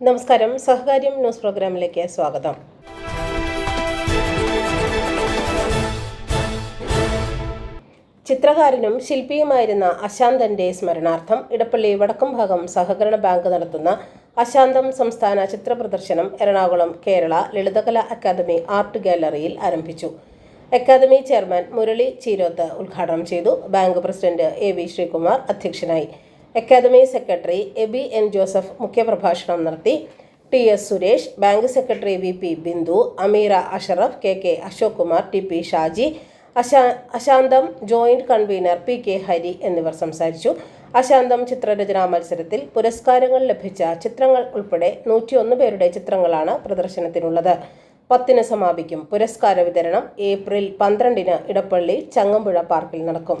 നമസ്കാരം. സഹകാര്യം ന്യൂസ് പ്രോഗ്രാമിലേക്ക് സ്വാഗതം. ചിത്രകാരനും ശില്പിയുമായിരുന്ന അശാന്തന്റെ സ്മരണാർത്ഥം ഇടപ്പള്ളി വടക്കും ഭാഗം സഹകരണ ബാങ്ക് നടത്തുന്ന അശാന്തം സംസ്ഥാന ചിത്ര പ്രദർശനം എറണാകുളം കേരള ലളിതകലാ അക്കാദമി ആർട്ട് ഗാലറിയിൽ ആരംഭിച്ചു. അക്കാദമി ചെയർമാൻ മുരളി ചീരോത്ത് ഉദ്ഘാടനം ചെയ്തു. Bank president A V Sreekumar അധ്യക്ഷനായി. Academy secretary Aby N Joseph മുഖ്യപ്രഭാഷണം നടത്തി. T S Suresh bank secretary V P Bindu Ameera Ashraf K K Ashok Kumar T P Shaji അശാ Ashantham joint convener P K Hari എന്നിവർ സംസാരിച്ചു. അശാന്തം ചിത്രരചനാ മത്സരത്തിൽ പുരസ്കാരങ്ങൾ ലഭിച്ച ചിത്രങ്ങൾ ഉൾപ്പെടെ നൂറ്റിയൊന്ന് പേരുടെ ചിത്രങ്ങളാണ് പ്രദർശനത്തിനുള്ളത്. പത്തിന് സമാപിക്കും. പുരസ്കാര വിതരണം ഏപ്രിൽ പന്ത്രണ്ടിന് ഇടപ്പള്ളി ചങ്ങമ്പുഴ പാർക്കിൽ നടക്കും.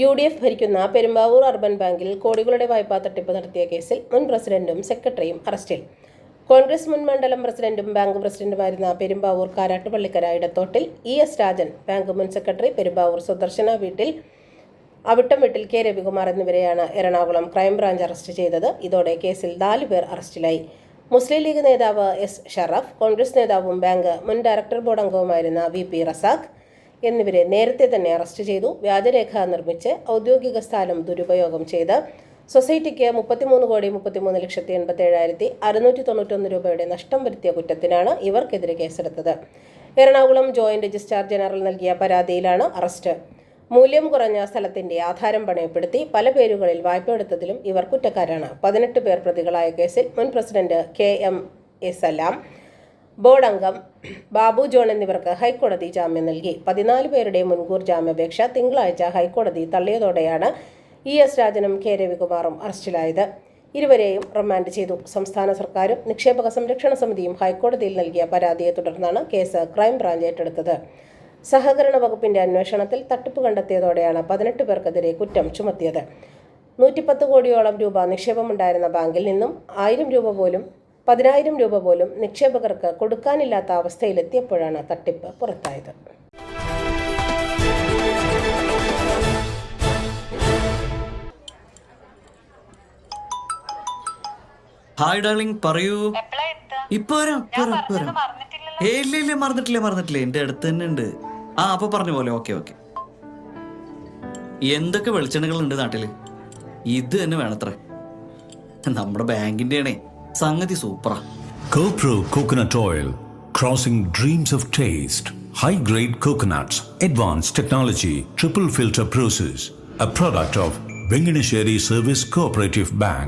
U D F ഭരിക്കുന്ന പെരുമ്പാവൂർ അർബൻ ബാങ്കിൽ കോടികളുടെ വായ്പാ തട്ടിപ്പ് നടത്തിയ കേസിൽ മുൻ പ്രസിഡന്റും സെക്രട്ടറിയും അറസ്റ്റിൽ. കോൺഗ്രസ് മുൻ മണ്ഡലം പ്രസിഡന്റും bank പ്രസിഡന്റുമായിരുന്ന Perumbavoor Karattupallikkara Edathottil E S Rajan bank മുൻ സെക്രട്ടറി പെരുമ്പാവൂർ സുദർശന വീട്ടിൽ അവിട്ടം വീട്ടിൽ കെ രവികുമാർ എന്നിവരെയാണ് എറണാകുളം ക്രൈംബ്രാഞ്ച് അറസ്റ്റ് ചെയ്തത്. ഇതോടെ കേസിൽ നാല് പേർ അറസ്റ്റിലായി. മുസ്ലിം ലീഗ് നേതാവ് എസ് ഷറഫ് കോൺഗ്രസ് നേതാവും ബാങ്ക് മുൻ ഡയറക്ടർ ബോർഡ് അംഗവുമായിരുന്ന വി പി റസാഖ് എന്നിവരെ നേരത്തെ തന്നെ അറസ്റ്റ് ചെയ്തു. വ്യാജരേഖ നിർമ്മിച്ച് ഔദ്യോഗിക സ്ഥാനം ദുരുപയോഗം ചെയ്ത് സൊസൈറ്റിക്ക് മുപ്പത്തിമൂന്ന് കോടി മുപ്പത്തിമൂന്ന് ലക്ഷത്തി എൺപത്തി ഏഴായിരത്തി അറുന്നൂറ്റി തൊണ്ണൂറ്റൊന്ന് രൂപയുടെ നഷ്ടം വരുത്തിയ കുറ്റത്തിനാണ് ഇവർക്കെതിരെ കേസെടുത്തത്. എറണാകുളം ജോയിന്റ് രജിസ്ട്രാർ ജനറൽ നൽകിയ പരാതിയിലാണ് അറസ്റ്റ്. മൂല്യം കുറഞ്ഞ സ്ഥലത്തിന്റെ ആധാരം പണയപ്പെടുത്തി പല പേരുകളിൽ വായ്പ എടുത്തതിലും ഇവർ കുറ്റക്കാരാണ്. പതിനെട്ട് പേർ പ്രതികളായ കേസിൽ മുൻ president K M S Salam board അംഗം ബാബു ജോൺ എന്നിവർക്ക് ഹൈക്കോടതി ജാമ്യം നൽകി. പതിനാല് പേരുടെ മുൻകൂർ ജാമ്യാപേക്ഷ തിങ്കളാഴ്ച ഹൈക്കോടതി തള്ളിയതോടെയാണ് ഇ എസ് രാജനും കെ രവികുമാറും അറസ്റ്റിലായത്. ഇരുവരെയും റിമാൻഡ് ചെയ്തു. സംസ്ഥാന സർക്കാരും നിക്ഷേപക സംരക്ഷണ സമിതിയും ഹൈക്കോടതിയിൽ നൽകിയ പരാതിയെ തുടർന്നാണ് കേസ് ക്രൈംബ്രാഞ്ച് ഏറ്റെടുത്തത്. സഹകരണ വകുപ്പിന്റെ അന്വേഷണത്തിൽ തട്ടിപ്പ് കണ്ടെത്തിയതോടെയാണ് പതിനെട്ട് പേർക്കെതിരെ കുറ്റം ചുമത്തിയത്. നൂറ്റിപ്പത്ത് കോടിയോളം രൂപ നിക്ഷേപമുണ്ടായിരുന്ന ബാങ്കിൽ നിന്നും ആയിരം രൂപ പോലും പതിനായിരം രൂപ പോലും നിക്ഷേപകർക്ക് കൊടുക്കാനില്ലാത്ത അവസ്ഥയിലെത്തിയപ്പോഴാണ് തട്ടിപ്പ് പുറത്തായത്. ഹായ് ഡാർലിംഗ് പറയൂ? ഇപ്പൊ വരാം. ഇല്ല ഇല്ല മറന്നിട്ടില്ല മറന്നിട്ടില്ല. എന്റെ അടുത്ത് തന്നെ ഉണ്ട്. ആ അപ്പൊ പറഞ്ഞ പോലെ ഓക്കെ ഓക്കെ. എന്തൊക്കെ വെളിച്ചെണ്ണകൾ ഉണ്ട് നാട്ടിൽ? ഇത് തന്നെ വേണത്രേ. നമ്മുടെ ബാങ്കിന്റെ ആണേ സംഗതി സൂപ്പറാ CoPro Coconut Oil, crossing dreams of taste. High grade coconuts, advanced technology, triple filter process. A product of Venganesheri Service Cooperative Bank.